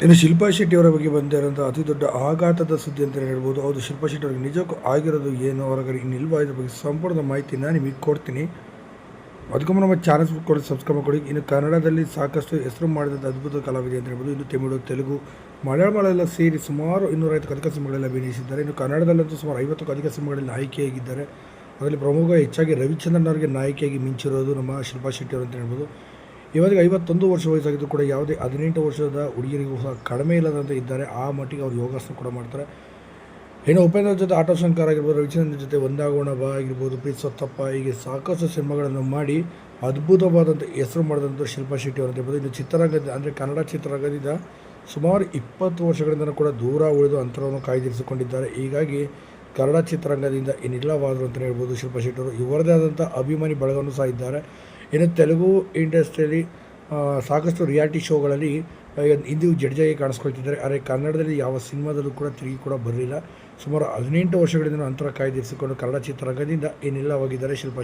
ಇನ್ನು ಶಿಲ್ಪಾ ಶೆಟ್ಟಿಯವರ ಬಗ್ಗೆ ಬಂದಿರೋಂಥ ಅತಿ ದೊಡ್ಡ ಆಘಾತದ ಸುದ್ದಿ ಅಂತ ಹೇಳ್ಬೋದು. ಹೌದು, ಶಿಲ್ಪಾ ಶೆಟ್ಟಿ ಅವರಿಗೆ ನಿಜಕ್ಕೂ ಆಗಿರೋದು ಏನು? ಹೊರಗಡೆ ಇನ್ನಿಲ್ವಾ? ಇದ್ರ ಬಗ್ಗೆ ಸಂಪೂರ್ಣ ಮಾಹಿತಿನ ನಿಮಗೆ ಕೊಡ್ತೀನಿ. ಅದಕ್ಕೂ ನಮ್ಮ ಚಾನಲ್ಸ್ ಕೊಡಿ ಸಬ್ಸ್ಕ್ರೈಬ್ ಮಾಡಿ ಇನ್ನು ಕನ್ನಡದಲ್ಲಿ ಸಾಕಷ್ಟು ಹೆಸರು ಮಾಡಿದಂಥ ಅದ್ಭುತ ಕಲಾವಿದೆ ಅಂತ ಹೇಳ್ಬೋದು. ಇನ್ನು ತಮಿಳು, ತೆಲುಗು ಮಲಯಾಳಮಳೆಲ್ಲ ಸೇರಿ ಸುಮಾರು ಇನ್ನೂರೈವತ್ತು ಅಧಿಕ ಸಿನಿಮಾಗಳೆಲ್ಲ ಅಭಿನಯಿಸಿದ್ದಾರೆ. ಇನ್ನು ಕನ್ನಡದಲ್ಲಂತೂ ಸುಮಾರು ಐವತ್ತಕ್ಕೂ ಅಧಿಕ ಸಿನಿಮಾಗಳಲ್ಲಿ ನಾಯಕಿಯಾಗಿದ್ದಾರೆ ಅದರಲ್ಲಿ ಪ್ರಮುಖ ಹೆಚ್ಚಾಗಿ ರವಿಚಂದ್ರನ್ ಅವರಿಗೆ ನಾಯಕಿಯಾಗಿ ಮಿಂಚಿರೋದು ನಮ್ಮ ಶಿಲ್ಪಾ ಶೆಟ್ಟಿಯವರು ಅಂತ ಹೇಳ್ಬೋದು. ಇವಾಗ ಐವತ್ತೊಂದು ವರ್ಷ ವಯಸ್ಸಾಗಿದ್ದು ಕೂಡ ಯಾವುದೇ ಹದಿನೆಂಟು ವರ್ಷದ ಹುಡುಗಿಯರಿಗೂ ಸಹ ಕಡಿಮೆ ಇಲ್ಲದಂತೆ ಇದ್ದಾರೆ. ಆ ಮಟ್ಟಿಗೆ ಅವರು ಯೋಗಾಸನ ಕೂಡ ಮಾಡ್ತಾರೆ. ಇನ್ನು ಉಪೇಂದ್ರ ಜೊತೆ ಆಟೋ ಶಂಕರ್ ಆಗಿರ್ಬೋದು ರವಿಚಂದ್ರ ಜೊತೆ ಒಂದಾಗೋಣ ಬಾ ಆಗಿರ್ಬೋದು, ಪ್ರೀತ್ ಸತ್ತಪ್ಪ ಹೀಗೆ ಸಾಕಷ್ಟು ಸಿನಿಮಾಗಳನ್ನು ಮಾಡಿ ಅದ್ಭುತವಾದಂಥ ಹೆಸರು ಮಾಡಿದಂಥ ಶಿಲ್ಪಾ ಶೆಟ್ಟಿ ಅವರು ಹೇಳ್ಬೋದು ಇನ್ನು ಚಿತ್ರರಂಗದ, ಅಂದರೆ ಕನ್ನಡ ಚಿತ್ರರಂಗದಿಂದ ಸುಮಾರು ಇಪ್ಪತ್ತು ವರ್ಷಗಳಿಂದ ಕೂಡ ದೂರ ಉಳಿದು ಅಂತರವನ್ನು ಕಾಯ್ದಿರಿಸಿಕೊಂಡಿದ್ದಾರೆ. ಹೀಗಾಗಿ ಕನ್ನಡ ಚಿತ್ರರಂಗದಿಂದ ಇನ್ನಿಲ್ಲವಾದರು ಅಂತಲೇ ಹೇಳ್ಬೋದು ಶಿಲ್ಪಾ ಶೆಟ್ಟಿ ಅವರು. ಇವರದೇ ಆದಂಥ ಅಭಿಮಾನಿ ಬಳಗವನ್ನು ಸಹ ಇದ್ದಾರೆ. ಇನ್ನು ತೆಲುಗು ಇಂಡಸ್ಟ್ರಿಯಲ್ಲಿ ಸಾಕಷ್ಟು ರಿಯಾಲಿಟಿ ಶೋಗಳಲ್ಲಿ ಇಂದು ಜಡ್ಜಾಗಿ ಕಾಣಿಸ್ಕೊಳ್ತಿದ್ದಾರೆ. ಆದರೆ ಕನ್ನಡದಲ್ಲಿ ಯಾವ ಸಿನಿಮಾದಲ್ಲೂ ಕೂಡ ತಿರುಗಿ ಕೂಡ ಬರಲಿಲ್ಲ. ಸುಮಾರು ಹದಿನೆಂಟು ವರ್ಷಗಳಿಂದ ಅಂತರ ಕಾಯ್ದಿರಿಸಿಕೊಂಡು ಕನ್ನಡ ಚಿತ್ರರಂಗದಿಂದ ಹೋಗಿದ್ದಾರೆ ಶಿಲ್ಪಾ